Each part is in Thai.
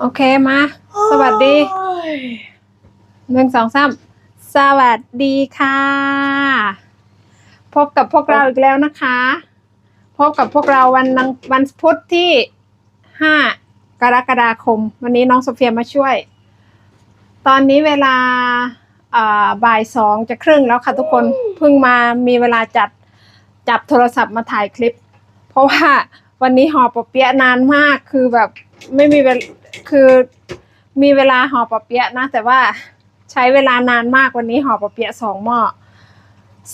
โอเคมา สวัสดีหนึ่งสองสามสวัสดีค่ะ พบกับพวกเราอีกแล้วนะคะ พบกับพวกเราวันนังวันพุธที่ห้ากรกฎาคม วันนี้น้องโซเฟียมาช่วย ตอนนี้เวลาอ่าบ่ายสองจะครึ่งแล้วค่ะทุกคนเพิ่งมามีเวลาจัดจับโทรศัพท์มาถ่ายคลิป เพราะว่าวันนี้ห่อปอเปี๊ยะนานมากคือแบบ ไม่มีเวลคือมีเวลาห่อปอเปี๊ยะนะ แต่ว่าใช้เวลานานมากวันนี้ห่อปอเปี๊ยะสองหม้อ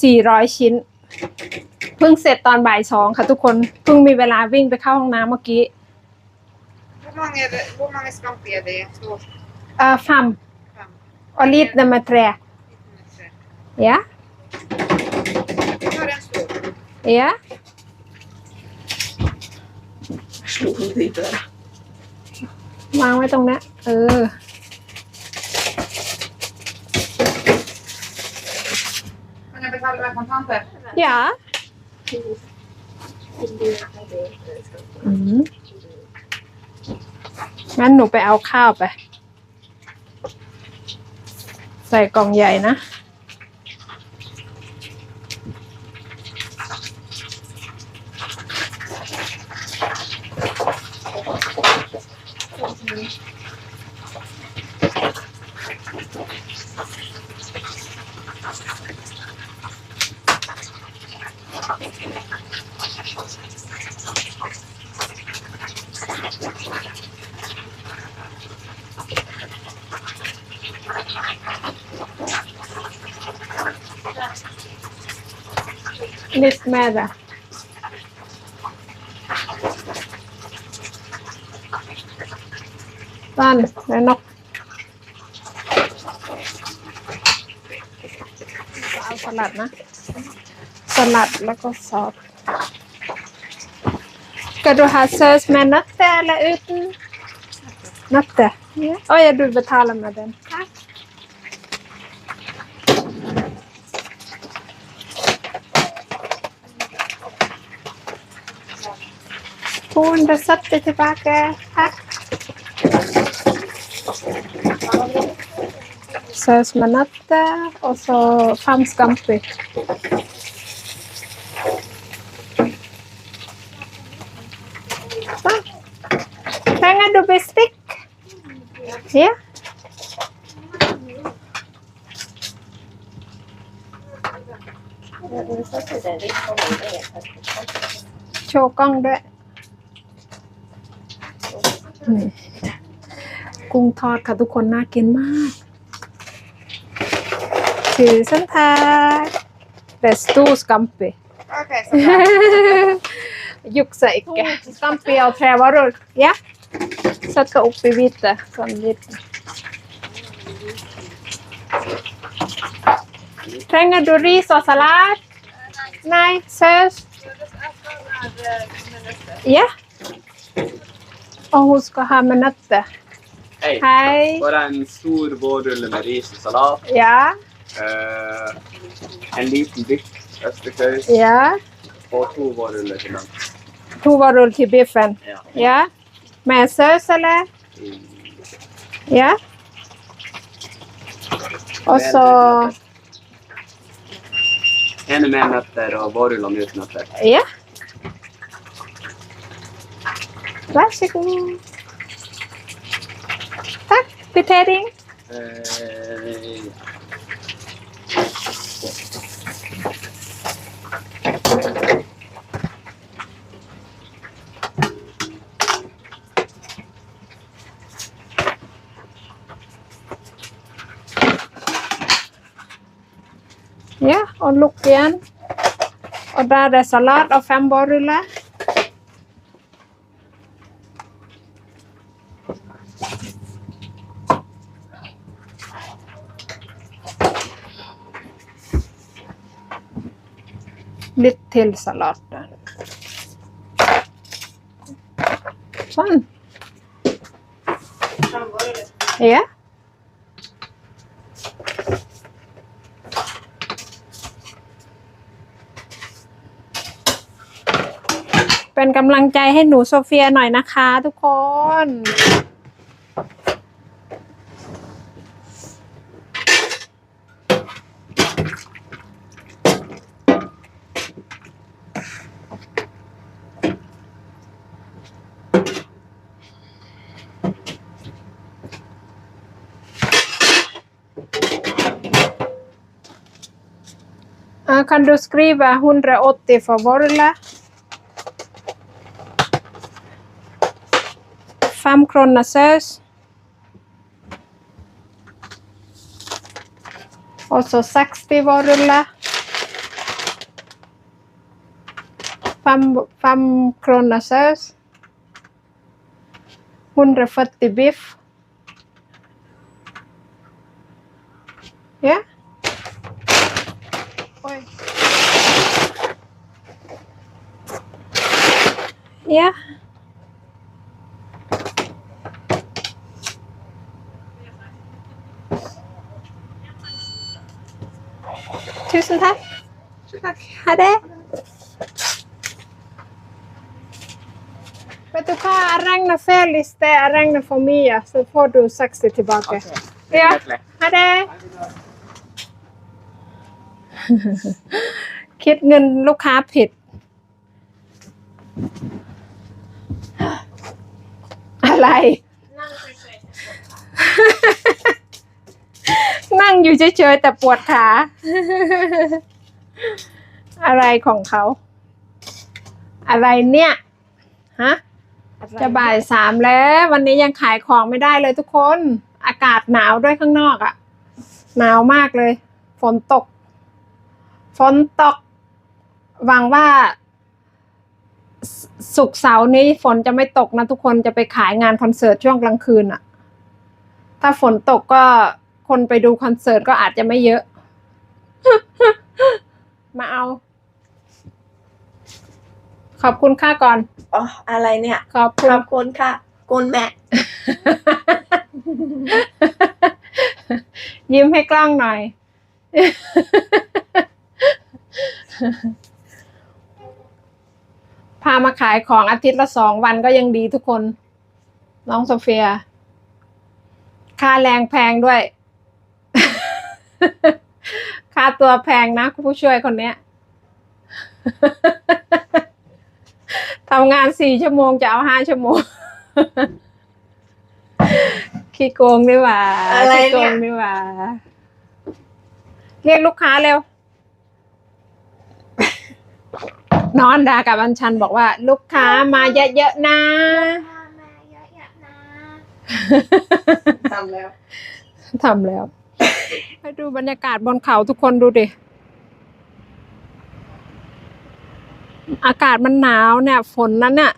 สี่ร้อยชิ้น เพิ่งเสร็จตอนบ่ายสองค่ะทุกคน เพิ่งมีเวลาวิ่งไปเข้าห้องน้ำเมื่อกี้ Hur många, är det- hur många scampi är det? Två, เอ่อฟัม fem, ออลิตนามาแทร tre. เยะ Vi tar en stor. เยะ วางไว้ตรงนี้เออ Kan jag betala med kontanter? อย่า อืมงั้นหนูไปเอาข้าวไป ใส่กล่องใหญ่นะ Lite med det. Sånn, det er nok.เอาสลัดนะ สลัดแล้วก็ซอส Skal du ha saus med nøtter eller uten? Nøtter. Ja. Å ja, du betaler med den. Takk. 270 tillbaka. Tack. Saus med nøtter og så fem scampi. Sånn. Trenger du bestikk? Ja. Show กล้องด้วย นี่กุ้งทอดค่ะทุกคนน่ากินมากถือสันทาเรสตูสกัมปี Okej, så bra. Juksa ikke. Scampi og trevarer. Ja. Sette oppi hvite. Sånn hvite. Trenger du ris og salat? Nei, saus? Ja. Og hun skal ha med nøtter. Hei. Hei. Bare en stor vårrulle med ris og salat. Ja. Eh, en liten biff østersaus Ja. og to vårruller til den. To varer til biffen. Ja. Ja. Med saus, eller? Ja. Og så En med nøtter og vårrullene uten nøtter. Ja. Vær så god. Takk. Kvittering. Eh, Ja, og lukk igjen. Og da er det salat og fem vårruller. Litt til salat der. Sånn. Ja. เป็นกำลังใจให้หนูโซเฟียหน่อยนะคะทุกคน Då kan du skriva 180 för Vorla? Fem kronor sös. Och så 60 Vorla. Fem, fem kronor sös. 140 biff. Ja. Oj. Ja. Tusen tack. Tack. Ha det. Vet du hva? Jeg regner feil i sted. Jeg regner for mye, så får du 60 tilbake. Ja. Ha det. คิดเงินลูกค้าผิด อะไรนั่งอยู่เฉยๆแต่ปวดขา อะไรของเขา อะไรเนี่ย ฮะ จะบ่ายสามแล้ว วันนี้ยังขายของไม่ได้เลยทุกคน อากาศหนาวด้วยข้างนอกอะ่ะ หนาวมากเลย ฝนตก ฝนตก หวังว่า สสุกร์เสาร์นี้ฝนจะไม่ตกนะทุกคนจะไปขายงานคอนเสิร์ตช่วงกลางคืนอะ่ะถ้าฝนตกก็คนไปดูคอนเสิร์ตก็อาจจะไม่เยอะ มาเอา ขอบคุณค่าก่อน อ๋อ อะไรเนี่ย ขอบคุณขอบคุณค่ะคุณแม่ ยิ้มให้กล้องหน่อย พามาขายของอาทิตย์ละสองวันก็ยังดีทุกคน น้องโซเฟีย ค่าแรงแพงด้วย ค่าตัวแพงนะคุณผู้ช่วยคนเนี้ยทำงานสี่ชั่วโมงจะเอาห้าชั่วโมง ขี้โกงดีกว่าอะไรขี้โกเนี่ย งดีกว่า เรียกลูกค้าเร็ว น้อนดากับอัญชันบอกว่า ลูกค้ามาเยอะๆนะทำแล้วทำแล้วไปดูบรรยากาศบนเขาทุกคนดูดิ อากาศมันหนาวเนี่ย ฝนนั้นเนี่ย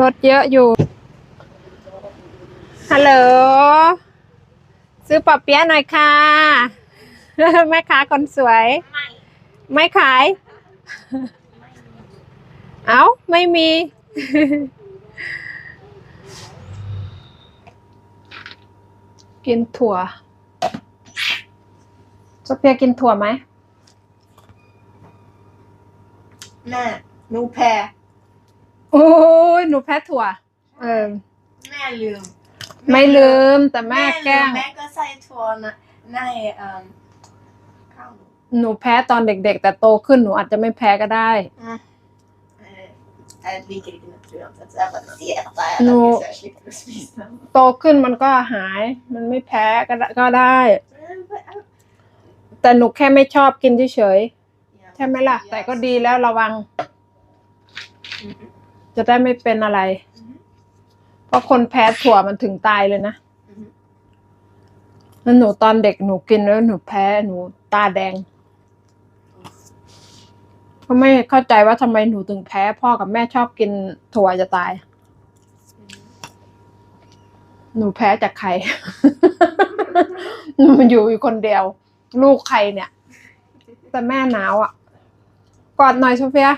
รถเยอะอยู่ ฮัลโหล ซื้อปอเปี๊ยะหน่อยค่ะ แม่ค้าคนสวยไม่ไม่ขาย เอ้า ไม่มี กินถั่วโซเฟียกินถั่วไหม แม่หนูแพ้ โอ้ยหนูแพ้ถั่ว เออ แม่ลืม ไม่ลืมแต่แม่แกล้ง แม่ก็ใส่ถั่วนะในเอ่อข้าวหนูหนูแพ้ตอนเด็ก ๆ แต่โตขึ้นหนูอาจจะไม่แพ้ก็ได้เอ่อ Jag liker inte naturen så att jag bara ser att det är Nå. no. så jag slipper spisa. โตขึ้นมันก็หาย มันไม่แพ้ก็ได้ก็ได้ แต่หนูแค่ไม่ชอบกินเฉยๆใช่ไหมล่ะ แต่ก็ดีแล้วระวัง จะได้ไม่เป็นอะไรเพ ราะคนแพ้ถั่วมันถึงตายเลยนะแล้วหนูตอนเด็กหนูกินแล้วหนูแพ้หนูตาแดงก็ไม่เข้าใจว่าทำไมหนูถึงแพ้ พ่อกับแม่ชอบกินถั่วจะตาย หนูแพ้จากใคร หนูอยู่อยู่คนเดียว ลูกใครเนี่ย แต่แม่หนาวอะ กอดหน่อยโซเฟีย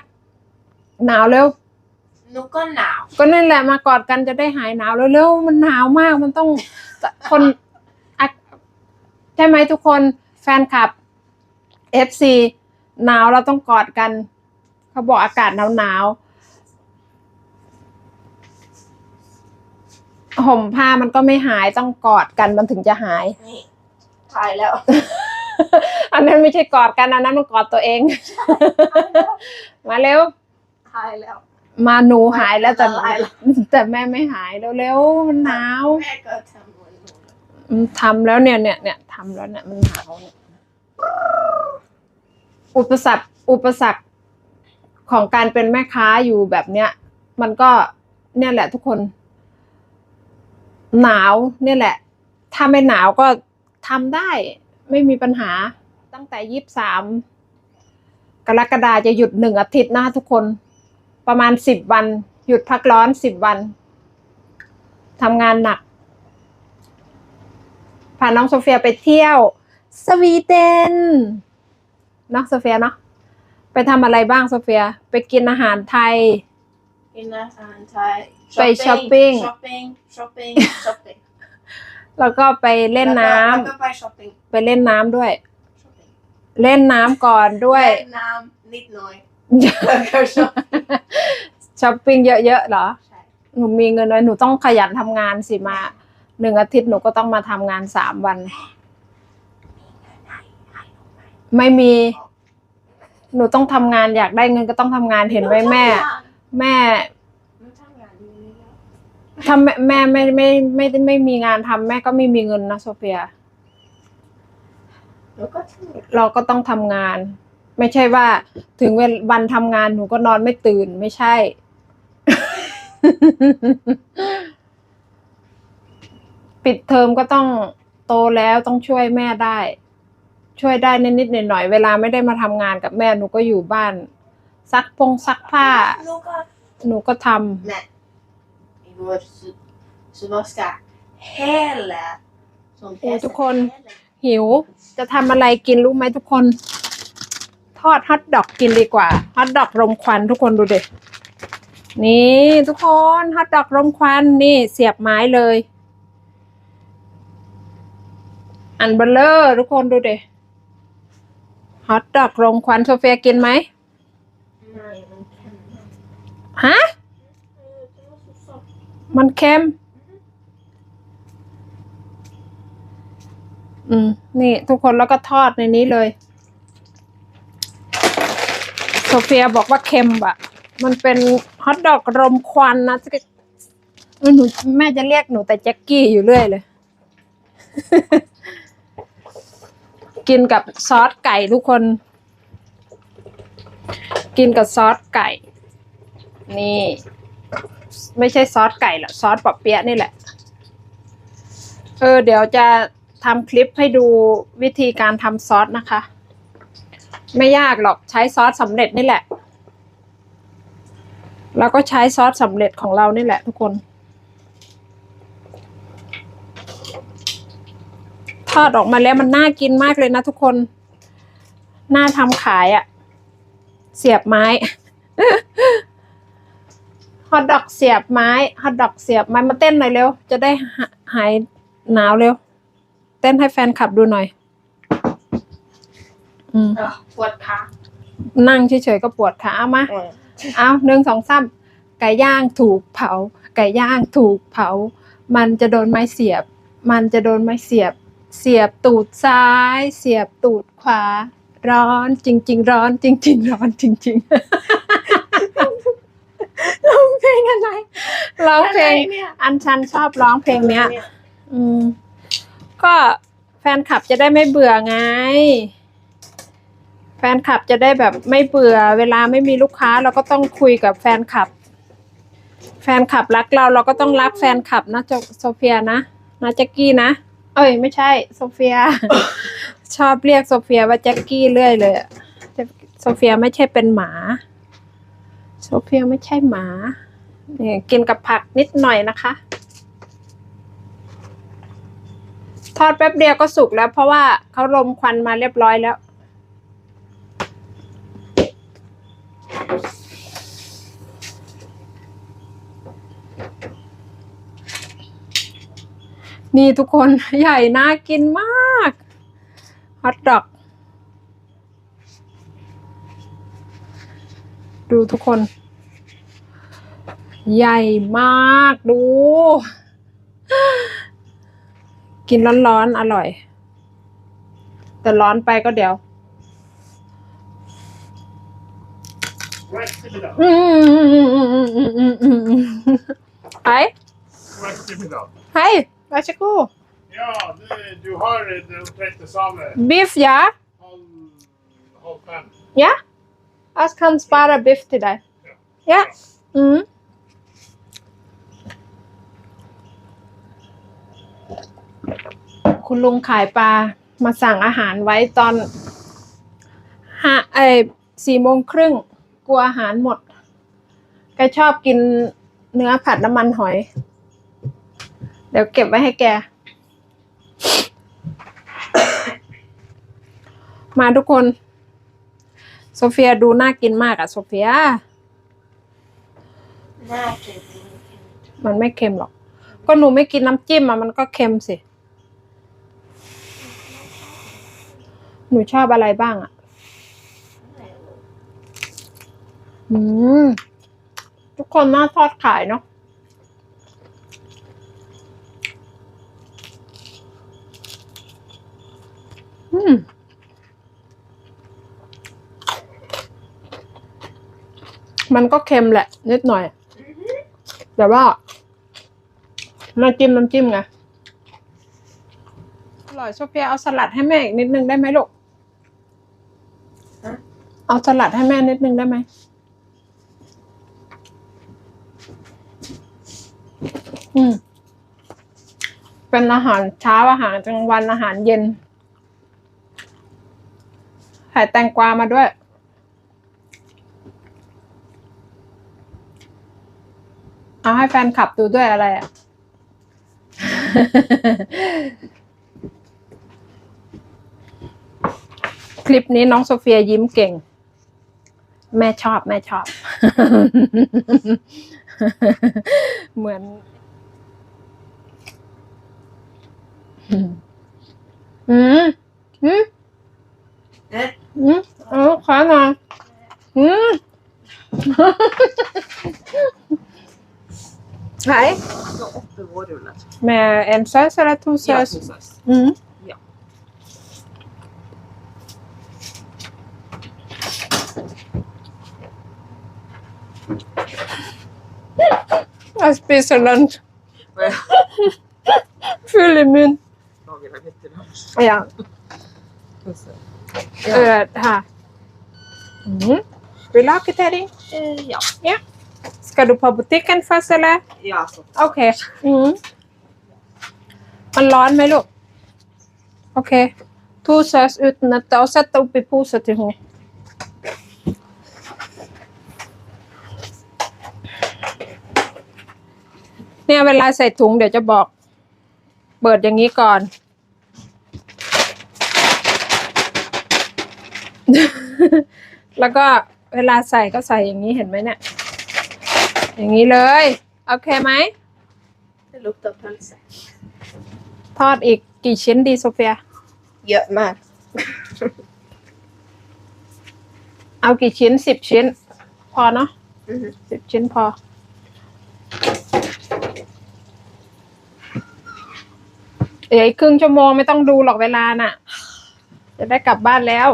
หนาวเร็วห นูก็หนาว ก็นั่นแหละมากอดกันจะได้หายหนาวเร็วๆมันหนาวมากมันต้องคนอะใช่ไหมทุกคนแฟนคลับ FC หนาวเราต้องกอดกัน เขาบอกอากาศหนาวหนาวๆห่มผ้ามันก็ไม่หายต้องกอดกันมันถึงจะหายนี่ถ่ายแล้ว อันนั้นไม่ใช่กอดกันอันนั้นมันกอดตัวเอง มาเร็วถ่ายแล้ว มาหนูหายแล้วแต่ละลายละ แต่แม่ไม่หายเร็วๆมันหนาวแม่ก็ทำเหมือนหนูอืมทำแล้วเนี่ยเนี่ยเนี่ยทำแล้วเนี่ยมันหนาวเนี่ยอุปสรรคอุปสรรคของการเป็นแม่ค้าอยู่แบบเนี้ย มันก็เนี่ยแหละทุกคน หนาวเนี่ยแหละ ถ้าไม่หนาวก็ทำได้ ไม่มีปัญหาตั้งแต่ยี่สิบสามกรกฎาจะหยุดหนึ่งอาทิตย์นะทุกคน ประมาณสิบวัน หยุดพักร้อนสิบวันทำงานหนักพาน้องโซเฟียไปเที่ยว สวีเดนเนาะโซเฟียเนาะไปทำอะไรบ้างโซเฟีย ไปกินอาหารไทย กินอาหารไทยไปช้อปปิ้งช้อปปิ้งช้อปปิ้งช้อปปิ้งแล้วก็ไปเล่นน้ำแล้วก็ไปช้อปปิ้งไปเล่นน้ำด้วยช้อปปิ้งเล่นน้ำก่อนด้วยเล่นน้ำนิดหน่อยแล้วก็ช้อปปิ้ง ช้อปปิ้งเยอะๆเหรอใช่หนูมีเงินไว้หนูต้องขยันทำงานสิมาหนึ่งอาทิตย์หนูก็ต้องมาทำงานสามวัน ไม่มี หนูต้องทำงานอยากได้เงินก็ต้องทำงานเห็นไหมแม่ แม่หนูทำงานอยู่นี่แล้วถ้าแม่แม่ไม่ไม่ไม่ไม่ไม่มีงานทำแม่ก็ไม่มีเงินนะโซเฟียหนูก็ทำเราก็ต้องทำงาน ไม่ใช่ว่า ถึงเวลวันทำงานหนูก็นอนไม่ตื่นไม่ใช่ ปิดเทอมก็ต้องโตแล้วต้องช่วยแม่ได้ ช่วยได้นิดๆหน่อยๆเวลาไม่ได้มาทำงานกับแม่หนูก็อยู่บ้าน ซักพงซักผ้าหนูก็หนูก็ทำ Men igår så, så var ska hela som โอ้ hästen ทุกคน hela. หิว จะทำอะไรกินรู้ไหมทุกคน ทอดฮอทดอกกินดีกว่าฮอทดอกรมควันทุกคนดูเด็นี่ทุกคนฮอทดอกรมควันนี่เสียบไม้เลย อันเบลเลอร์ทุกคนดูเด็ฮอทดอกรมควันโซเฟียกินไหมฮะมันเค็ม อืม นี่ทุกคนแล้วก็ทอดในนี้เลย โซเฟียบอกว่าเค็มอะมันเป็นฮอทดอกรมควันนะหนูแม่จะเรียกหนูแต่แจ็คกี้อยู่เรื่อยเลย กินกับซอสไก่ทุกคน กินกับซอสไก่ นี่ ไม่ใช่ซอสไก่หรอกซอสปอเปี๊ยะนี่แหละ เออ เดี๋ยวจะทำคลิปให้ดูวิธีการทำซอสนะคะ ไม่ยากหรอกใช้ซอสสำเร็จนี่แหละ แล้วก็ใช้ซอสสำเร็จของเรานี่แหละทุกคน ทอดออกมาแล้วมันน่ากินมากเลยนะทุกคน น่าทำขายอะ่ะ เสียบไม้ฮอทดอกเสียบไม้ฮอทดอกเสียบไม้มาเต้นหน่อยเร็ว จะได้หาหายหนาวเร็ว เต้นให้แฟนคลับดูหน่อย อืม Ja, på ett kar. นั่งเฉยๆก็ปวดขาเอามาเอาหนึ่งสองสามไก่ย่างถูกเผา ไก่ย่างถูกเผา มันจะโดนไม้เสียบ มันจะโดนไม้เสียบ เสียบตูดซ้าย เสียบตูดขวา ร้อนจริง ๆ ร้อนจริง ๆ ร้อนจริงๆร้องเพลงอะไรร้องเพลงอันชันชอบร้องเพลงเนี้ย อืม ก็แฟนคลับจะได้ไม่เบื่อไง แฟนคลับจะได้แบบไม่เบื่อเวลาไม่มีลูกค้าเราก็ต้องคุยกับแฟนคลับ แฟนคลับรักเราเราก็ต้องรักแฟนคลับนะโจโซเฟียนะนะแจ็กกี้นะ เอ้ยไม่ใช่โซเฟีย ชอบเรียกโซเฟียว่าแจ็กกี้เรื่อยเลยโซเฟียไม่ใช่เป็นหมาโซเฟียไม่ใช่หมาเนี่ยกินกับผักนิดหน่อยนะคะ ทอดแป๊บเดียวก็สุกแล้วเพราะว่าเขารมควันมาเรียบร้อยแล้ว นี่ทุกคนใหญ่น่ากินมากฮอทดอก ดูทุกคน ใหญ่มากดู กินร้อนๆอร่อย แต่ร้อนไปก็เดี๋ยว eftermiddag. อืมอืมอืมอืมอืมอืมไฮ God eftermiddag. ไฮวาชิกู Ja, du, du har den trette same บีฟยา halv, halv fem. ยะอัสคันสปาร์บีฟที่ใดยะอืมคุณลุงขายปลามาสั่งอาหารไว้ตอนห้าเอสี่โมงครึ่ง กลัวอาหารหมด แกชอบกินเนื้อผัดน้ำมันหอย เดี๋ยวเก็บไว้ให้แก มาทุกคน โซเฟียดูน่ากินมากอะโซเฟีย Nej, det มันไม่เค็มหรอก ก็หนูไม่กินน้ำจิ้มอะมันก็เค็มสิ หนูชอบอะไรบ้างอะ อืมทุกคนน่าทอดขายเนาะอืมมันก็เค็มแหละ นิดหน่อย แต่ว่ามาจิ้มน้ำจิ้มไงอร่อยโซเฟียเอาสลัดให้แม่อีกนิดนึงได้ไหมลูกเอาสลัดให้แม่นิดนึงได้ไหม อืม เป็นอาหารเช้าอาหารกลางวันอาหารเย็นใส่แตงกวามาด้วย เอาให้แฟนคลับดูด้วยอะไรอะ คลิปนี้น้องโซเฟียยิ้มเก่ง แม่ชอบ แม่ชอบ เหมือน อืมอืมอืม Nej, อืมเอาขอหน่อยอืมไหน Så åtte vårruller. Med en sås eller to Ja, sås? to saus. Mm. Ja. Jeg spiser lunsj. Og jeg Full i munn. lager meg litt til lunsj. Ja. Så, Øret her. Mm. Vil du ha kvittering? eh, Ja. Skal du på butikken først, eller? Ja, så. OK. Mm. มันร้อนไหมลูก โอเค to sauce uten nøtter og sett det oppi pose til henne. เนี่ยเวลาใส่ถุงเดี๋ยวจะบอก เปิดอย่างนี้ก่อน แล้วก็เวลาใส่ก็ใส่อย่างนี้เห็นไหมเนี่ย อย่างนี้เลย โอเคไหม det lukter pølse. ทอดอีกกี่ชิ้นดีโซเฟีย Gjør mer. เอากี่ชิ้นสิบชิ้น พอเนาะ Mhm. สิบชิ้นพอ เดี๋ยวอีกครึ่งชั่วโมงไม่ต้องดูหรอกเวลาน่ะ จะได้กลับบ้านแล้ว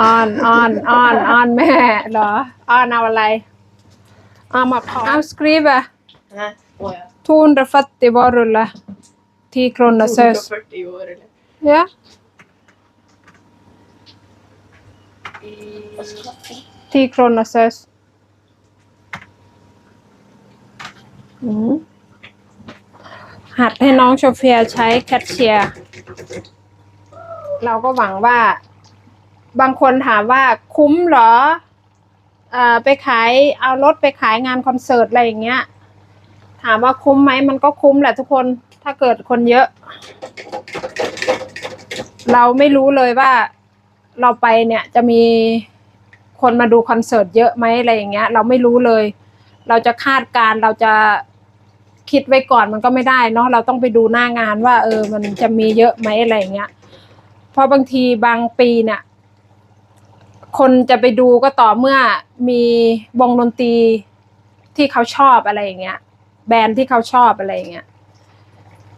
อ่อนอ่อนอ่อนอ่อนแม่เหรออ่อนเอาอะไรเอามาขอเอาสครีปอะ Nej, åh ja. 240 varullar. 10 kronor sös. 240 år eller? Ja. Vad ska jag ha? 10 kronor sös. อืม หัดให้น้องโชเฟียใช้แคชเชียร์เราก็หวังว่า บางคนถามว่าคุ้มหรอเอ่อไปขายเอารถไปขายงานคอนเสิร์ตอะไรอย่างเงี้ย ถามว่าคุ้มไหมมันก็คุ้มแหละทุกคนถ้าเกิดคนเยอะ เราไม่รู้เลยว่าเราไปเนี่ยจะมีคนมาดูคอนเสิร์ตเยอะไหมอะไรอย่างเงี้ย เราไม่รู้เลย เราจะคาดการเราจะ คิดไว้ก่อนมันก็ไม่ได้เนาะเราต้องไปดูหน้างานว่า เออ มันจะมีเยอะไหมอะไรอย่างเงี้ยเพราะบางทีบางปีเนี่ยคนจะไปดูก็ต่อเมื่อมีวงดนตรีที่เขาชอบอะไรอย่างเงี้ย แบรนด์ที่เขาชอบอะไรอย่างเงี้ย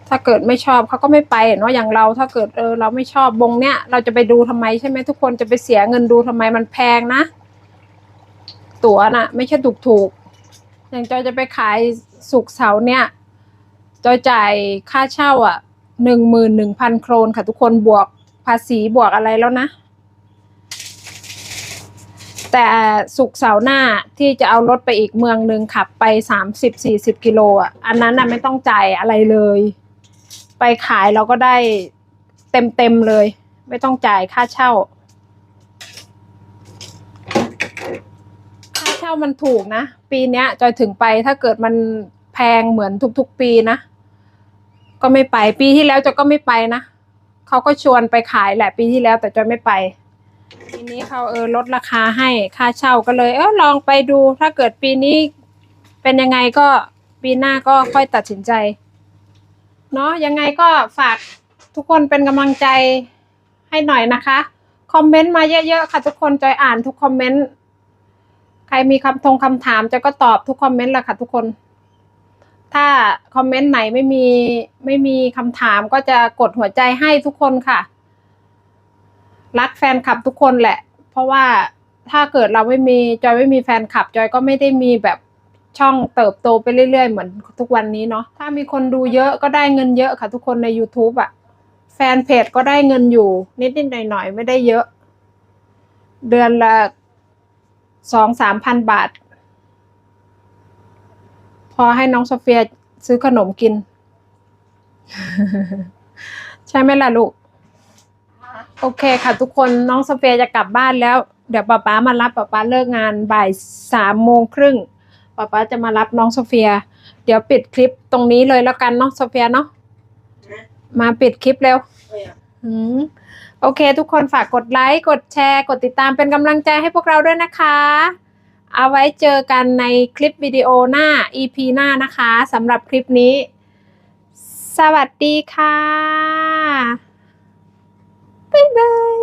ถ้าเกิดไม่ชอบเขาก็ไม่ไปเนาะอย่างเราถ้าเกิดเออเราไม่ชอบบงเนี้ยเราจะไปดูทำไมใช่ไหมทุกคนจะไปเสียเงินดูทำไมมันแพงนะ ตั๋วน่ะ ไม่ใช่ถูกถูกอย่างจอยจะไปขาย สุกร์เสาร์เนี่ยจอยจ่ายค่าเช่าอะหนึ่งหมื่นหนึ่งพันโครนค่ะทุกคนบวกภาษีบวกอะไรแล้วนะ แต่สุกเสาร์หน้าที่จะเอารถไปอีกเมืองหนึ่งขับไปสามสิบสี่สิบกิโลอะอันนั้นน่ะไม่ต้องจ่ายอะไรเลย ไปขายเราก็ได้เต็มเต็มเลย ไม่ต้องจ่ายค่าเช่า ค่าเช่ามันถูกนะ ปีเนี้ยจอยถึงไปถ้าเกิดมัน พงเหมือนทุกๆปีนะ ก็ไม่ไปปีที่แล้วจอยก็ไม่ไปนะเขาก็ชวนไปขายแหละปีที่แล้วแต่จอยไม่ไปปีนี้เขาเออลดราคาให้ค่าเช่าก็เลย เออลองไปดู ถ้าเกิดปีนี้เป็นยังไงก็ปีหน้าก็ค่อยตัดสินใจ เนาะยังไงก็ฝากทุกคนเป็นกำลังใจให้หน่อยนะคะ คอมเมนต์มาเยอะๆค่ะทุกคนจอยอ่านทุกคอมเมนต์ ใครมีคำทงคำถามจอยก็ตอบทุกคอมเมนต์แหละค่ะทุกคน ถ้าคอมเมนต์ไหนไม่มีไม่มีคำถามก็จะกดหัวใจให้ทุกคนค่ะ รักแฟนคลับทุกคนแหละ เพราะว่าถ้าเกิดเราไม่มีจอยไม่มีแฟนคลับ จอยก็ไม่ได้มีแบบช่องเติบโตไปเรื่อยๆ เหมือนทุกวันนี้เนาะถ้ามีคนดูเยอะก็ได้เงินเยอะค่ะทุกคนใน YouTube อะแฟนเพจก็ได้เงินอยู่นิดๆหน่อยๆ ไม่ได้เยอะ เดือนละสองสามพันบาท พอให้น้องโซเฟียซื้อขนมกิน ใช่ไหมล่ะลูก โอเคค่ะทุกคนน้องโซเฟียจะกลับบ้านแล้ว เดี๋ยวป๊าป๊ามารับป๊าป๊าเลิกงานบ่ายสามโมงครึ่งป๊าป๊าจะมารับน้องโซเฟีย เดี๋ยวปิดคลิปตรงนี้เลยแล้วกันเนาะโซเฟียเนาะมาปิดคลิปเร็วโอเค ทุกคนฝากกดไลค์ กดแชร์ กดติดตามเป็นกำลังใจให้พวกเราด้วยนะคะ เอาไว้เจอกันในคลิปวิดีโอหน้า EP หน้านะคะสำหรับคลิปนี้ สวัสดีค่ะ บ๊ายบาย